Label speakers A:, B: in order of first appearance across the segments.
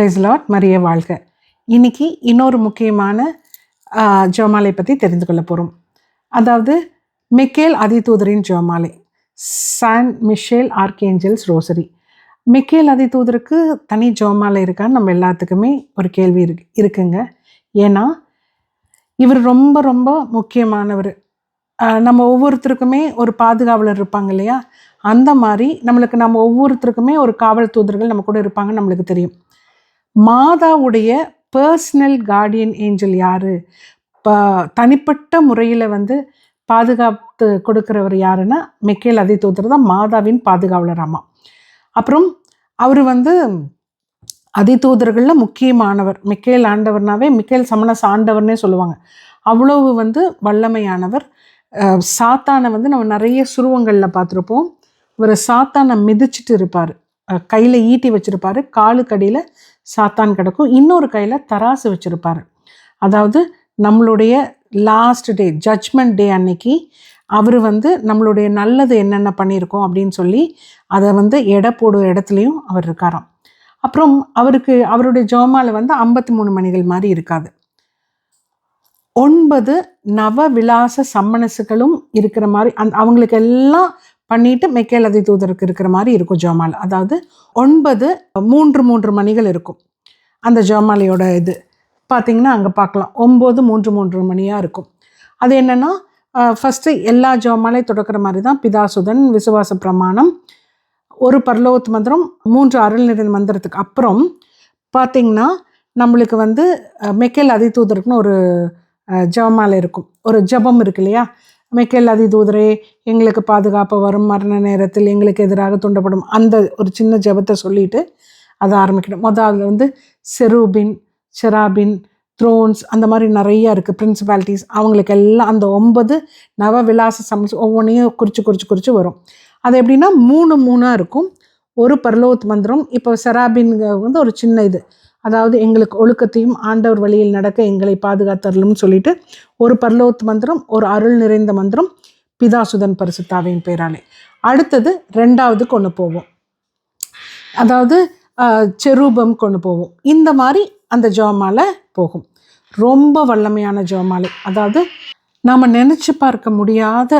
A: Price lot Maria வாழ்க. இன்னைக்கு இன்னொரு முக்கியமான ஜோமாலை பற்றி தெரிந்து கொள்ள போகிறோம் அதாவது மிக்கேல் அதிதூதரின் ஜோமாலை saint Michael archangels rosary. Michael அதிதூதருக்கு தனி ஜோமாலை இருக்கான்னு நம்ம எல்லாத்துக்குமே ஒரு கேள்வி இருக்கு இருக்குங்க. ஏன்னா இவர் ரொம்ப ரொம்ப முக்கியமானவர். நம்ம ஒவ்வொருத்தருக்குமே ஒரு பாதுகாவலர் இருப்பாங்க இல்லையா? அந்த மாதிரி நம்மளுக்கு நம்ம ஒவ்வொருத்தருக்குமே ஒரு காவல் தூதர்கள் நம்ம கூட இருப்பாங்கன்னு நம்மளுக்கு தெரியும். மாதாவுடைய பர்சனல் கார்டியன் ஏஞ்சல் யார்? ப தனிப்பட்ட முறையில் வந்து பாதுகாத்து கொடுக்குறவர் யாருன்னா மெக்கேல் அதி தூதர் தான் மாதாவின் பாதுகாவலர் அம்மா அப்புறம் அவர் வந்து அதிதூதர்களில் முக்கியமானவர். மிக்கேல் ஆண்டவர்னாவே மிக்கேல் சமணஸ் ஆண்டவர்னே சொல்லுவாங்க. அவ்வளவு வந்து வல்லமையானவர். சாத்தானை வந்து நம்ம நிறைய சுருவங்களில் பார்த்துருப்போம். இவர் சாத்தானை மிதிச்சிட்டு இருப்பார். கையில் ஈட்டி வச்சிருப்பாரு. காலுக்கடியில் சாத்தான் கிடக்கும். இன்னொரு கையில் தராசு வச்சுருப்பார். அதாவது நம்மளுடைய லாஸ்ட் டே ஜட்ஜ்மெண்ட் டே அன்னைக்கு அவர் வந்து நம்மளுடைய நல்லது என்னென்ன பண்ணியிருக்கோம் அப்படின்னு சொல்லி அதை வந்து எடை போடுற இடத்துலையும் அவர் இருக்காராம். அப்புறம் அவருக்கு அவருடைய ஜோமால வந்து ஐம்பத்தி மூணு மணிகள் மாதிரி இருக்காது. ஒன்பது நவ விலாச சம்மனசுகளும் இருக்கிற மாதிரி அந் அவங்களுக்கு எல்லாம் பண்ணிட்டு மெக்கேல் தூதருக்கு இருக்கிற மாதிரி இருக்கும் ஜோமால். அதாவது ஒன்பது மூன்று மூன்று மணிகள் இருக்கும். அந்த ஜோமாலியோட இது. பார்த்தீங்கன்னா அங்கே பார்க்கலாம் ஒம்பது மூன்று மூன்று மணியாக இருக்கும். அது என்னென்னா ஃபஸ்ட்டு எல்லா ஜோமாலையும் தொடக்கிற மாதிரி தான் பிதாசுதன் விசுவாச பிரமாணம் ஒரு பரலோகத்து மந்திரம் மூன்று அருள்நிறை மந்திரத்துக்கு அப்புறம் பார்த்திங்கன்னா நம்மளுக்கு வந்து அஹ், மெக்கேல் அதிதூதருக்குன்னு ஒரு ஜபமாலை இருக்கும். ஒரு ஜெபம் இருக்கு இல்லையா? மெக்கேல் அதிதூதரே எங்களுக்கு பாதுகாப்பு வரும். மரண நேரத்தில் எங்களுக்கு எதிராக தூண்டப்படும். அந்த ஒரு சின்ன ஜெபத்தை சொல்லிட்டு அதை ஆரம்பிக்கணும். மொதல் அதில் வந்து செரூபின் செராபின் த்ரோன்ஸ் அந்த மாதிரி நிறைய இருக்குது பிரின்சிபாலிட்டிஸ் அவங்களுக்கு எல்லாம் அந்த ஒன்பது நவ விலாச சமைச்சு ஒவ்வொன்றையும் குறித்து குறித்து குறித்து வரும். அது எப்படின்னா மூணு மூணாக இருக்கும். ஒரு பர்லோத் மந்திரம் இப்போ செராபின் வந்து ஒரு சின்ன இது. அதாவது எங்களுக்கு ஒழுக்கத்தையும் ஆண்டவர் வழியில் நடக்க எங்களை பாதுகாத்தரலும் சொல்லிட்டு ஒரு பர்லோத் மந்திரம் ஒரு அருள் நிறைந்த மந்திரம் பிதாசுதன் பரிசுத்தாவின் பேராலே. அடுத்தது ரெண்டாவது கொண்டு போவோம். அதாவது செரூபம் கொண்டு போவோம். இந்த மாதிரி அந்த ஜோமாலை போகும். ரொம்ப வல்லமையான ஜோமாலை அதாவது நாம் நினச்சி பார்க்க முடியாத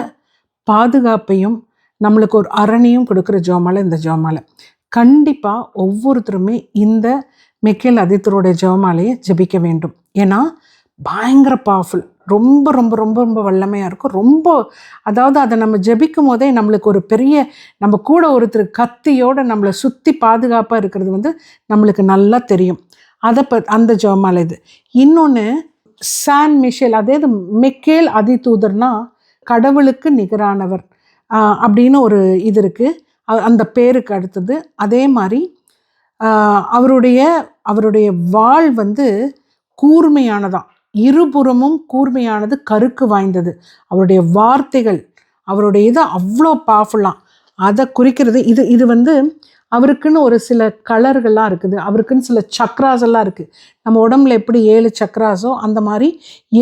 A: பாதுகாப்பையும் நம்மளுக்கு ஒரு அரணையும் கொடுக்குற ஜோமாலை இந்த ஜோமாலை கண்டிப்பாக ஒவ்வொருத்தருமே இந்த மெக்கேல் அதித்தருடைய ஜெபமாலையை ஜெபிக்க வேண்டும். ஏன்னா பயங்கர பவர்ஃபுல் ரொம்ப ரொம்ப ரொம்ப ரொம்ப வல்லமையாக இருக்கும். ரொம்ப அதாவது அதை நம்ம ஜெபிக்கும் போதே நம்மளுக்கு ஒரு பெரிய நம்ம கூட ஒருத்தர் கத்தியோடு நம்மளை சுற்றி பாதுகாப்பாக இருக்கிறது வந்து நம்மளுக்கு நல்லா தெரியும். அதை ப அந்த ஜெபமாலை இது. இன்னொன்று சான் மிஷேல் அதாவது மெக்கேல் அதிதூதர்னா கடவுளுக்கு நிகரானவர். அப்படின்னு ஒரு இது இருக்குது அந்த பேருக்கு அடுத்தது. அதே மாதிரி அவருடைய அவருடைய வாள் வந்து கூர்மையானதான் இருபுறமும் கூர்மையானது கருக்கு வாய்ந்தது. அவருடைய வார்த்தைகள் அவருடைய இது அவ்வளோ பவர்ஃபுல்லாம் அதை குறிக்கிறது இது இது வந்து அவருக்குன்னு ஒரு சில கலர்கள்லாம் இருக்குது. அவருக்குன்னு சில சக்ராஸ் எல்லாம் இருக்குது நம்ம உடம்புல எப்படி ஏழு சக்ராஸோ அந்த மாதிரி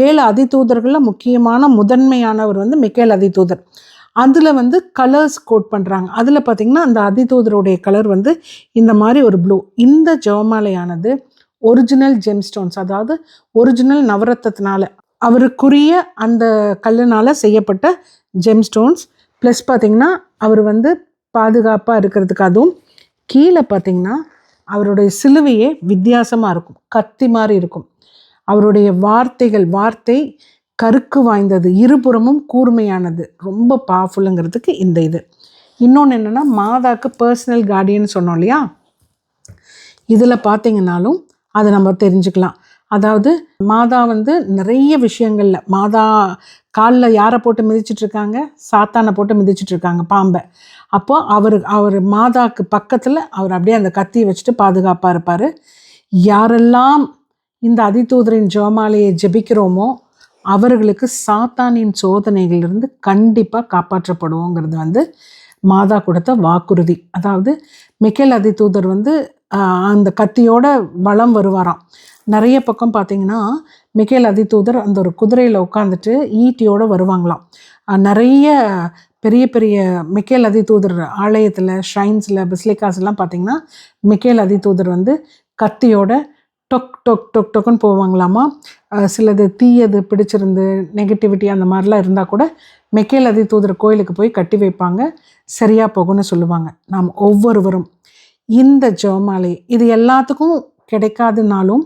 A: ஏழு அதிதூதர்களில் முக்கியமான முதன்மையானவர் வந்து மிக்கேல் அதிதூதர். அதில் வந்து கலர்ஸ் கோட் பண்ணுறாங்க அதில் பார்த்திங்கன்னா அந்த அதிதூதருடைய கலர் வந்து இந்த மாதிரி ஒரு ப்ளூ இந்த ஜெவமாலையானது ஒரிஜினல் ஜெம்ஸ்டோன்ஸ் அதாவது ஒரிஜினல் நவரத்தத்தினால அவருக்குரிய அந்த கல்லுனால் செய்யப்பட்ட ஜெம்ஸ்டோன்ஸ் ப்ளஸ் பார்த்திங்கன்னா அவர் வந்து பாதுகாப்பாக இருக்கிறதுக்கு அதுவும் கீழே பார்த்திங்கன்னா அவருடைய சிலுவையே வித்தியாசமாக இருக்கும். கத்தி மாதிரி இருக்கும். அவருடைய வார்த்தைகள் வார்த்தை கருக்கு வாய்ந்தது இருபுறமும் கூர்மையானது. ரொம்ப பவர்ஃபுல்லுங்கிறதுக்கு இந்த இது. இன்னொன்று என்னென்னா மாதாக்கு பர்சனல் கார்டியன் சொன்னோம் இல்லையா? இதில் பார்த்தீங்கன்னாலும் அதை நம்ம தெரிஞ்சுக்கலாம். அதாவது மாதா வந்து நிறைய விஷயங்களில் மாதா காலில் யாரை போட்டு மிதிச்சிட்ருக்காங்க? சாத்தானை போட்டு மிதிச்சிட்டு இருக்காங்க பாம்பை. அப்போது அவர் அவர் மாதாக்கு பக்கத்தில் அவர் அப்படியே அந்த கத்தியை வச்சுட்டு பாதுகாப்பாக இருப்பார். யாரெல்லாம் இந்த அதிதூதரின் ஜோமாலையை ஜெபிக்கிறோமோ அவர்களுக்கு சாத்தானின் சோதனைகளிலிருந்து கண்டிப்பாக காப்பாற்றப்படுவோங்கிறது வந்து மாதா கொடுத்த வாக்குறுதி. அதாவது மிக்கேல் அதிதூதர் வந்து அந்த கத்தியோட வளம் வருவாராம். நிறைய பக்கம் பார்த்தீங்கன்னா மிக்கேல் அதிதூதர் அந்த ஒரு குதிரையில் உட்காந்துட்டு ஈட்டியோடு வருவாங்களாம். நிறைய பெரிய பெரிய மிக்கேல் அதிதூதர் ஆலயத்தில் ஷ்ரைன்ஸில் பிஸ்லிகாஸ்லாம் பார்த்தீங்கன்னா மிக்கேல் அதிதூதர் வந்து கத்தியோட டொக் டொக் டொக் டொக்குன்னு போவாங்களாமா? சிலது தீயது பிடிச்சிருந்து நெகட்டிவிட்டி அந்த மாதிரிலாம் இருந்தால் கூட மெக்கேல் அதி தூதர் கோயிலுக்கு போய் கட்டி வைப்பாங்க. சரியாக போகும்னு சொல்லுவாங்க. நாம் ஒவ்வொருவரும். இந்த ஜோமாலை இது எல்லாத்துக்கும் கிடைக்காதுனாலும்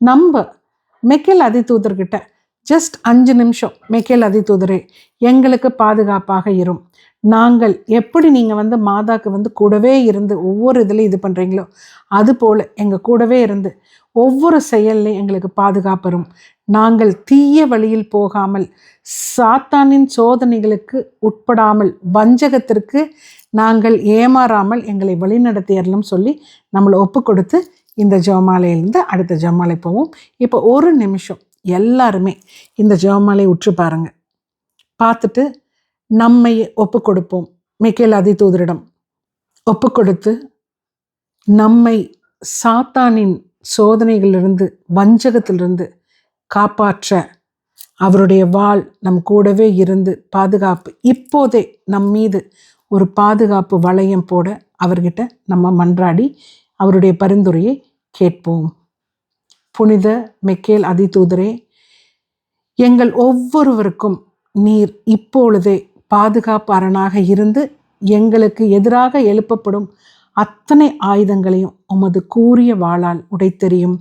A: நம்ம மெக்கேல் அதி தூதர்கிட்ட ஜஸ்ட் அஞ்சு நிமிஷம் மெக்கேல் அதி தூதரே எங்களுக்கு பாதுகாப்பாக இரும். நாங்கள் எப்படி நீங்கள் வந்து மாதாக்கு வந்து கூடவே இருந்து ஒவ்வொரு இதுலேயும் இது பண்ணுறீங்களோ அது போல் எங்கள் கூடவே இருந்து ஒவ்வொரு செயல்லையும் எங்களுக்கு பாதுகாப்பரும் நாங்கள் தீய வழியில் போகாமல் சாத்தானின் சோதனைகளுக்கு உட்படாமல் வஞ்சகத்திற்கு நாங்கள் ஏமாறாமல் எங்களை வழிநடத்தியறலும் சொல்லி நம்மளை ஒப்பு கொடுத்து இந்த ஜெபமாலையிலேருந்து அடுத்த ஜெபமாலை போவோம். இப்போ ஒரு நிமிஷம். எல்லாருமே இந்த ஜெபமாலையை உற்று பாருங்கள் பார்த்துட்டு நம்மை ஒப்பு கொடுப்போம் மிக்கேல் அதிதூதரிடம். ஒப்பு கொடுத்து நம்மை சாத்தானின் சோதனைகளிலிருந்து வஞ்சகத்திலிருந்து காப்பாற்ற அவருடைய வாள் நம் கூடவே இருந்து பாதுகாப்பு இப்போதே நம் மீது ஒரு பாதுகாப்பு வளையம் போட அவர்கிட்ட நம்ம மன்றாடி அவருடைய பரிந்துரையை கேட்போம். புனித மெக்கேல் அதிதூதரே எங்கள் ஒவ்வொருவருக்கும் நீர் இப்பொழுதே பாதுகாப்பு அரணாக இருந்து எங்களுக்கு எதிராக எழுப்பப்படும் அத்தனை ஆயுதங்களையும் உமது கூறிய வாளால் உடைத்தெறியும்.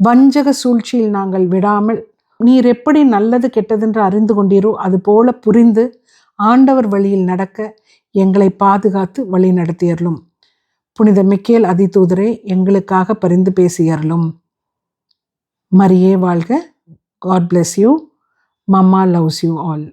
A: வஞ்சக சூழ்ச்சியில் நாங்கள் விடாமல் நீர் எப்படி நல்லது கெட்டதென்று அறிந்து கொண்டீரோ அதுபோல புரிந்து ஆண்டவர் வழியில் நடக்க எங்களை பாதுகாத்து வழி நடத்தியறலும் புனித மிக்கேல் அதிதூதரே எங்களுக்காக பரிந்து பேசியறலும் மரியே வாழ்க. God bless you mamma loves you all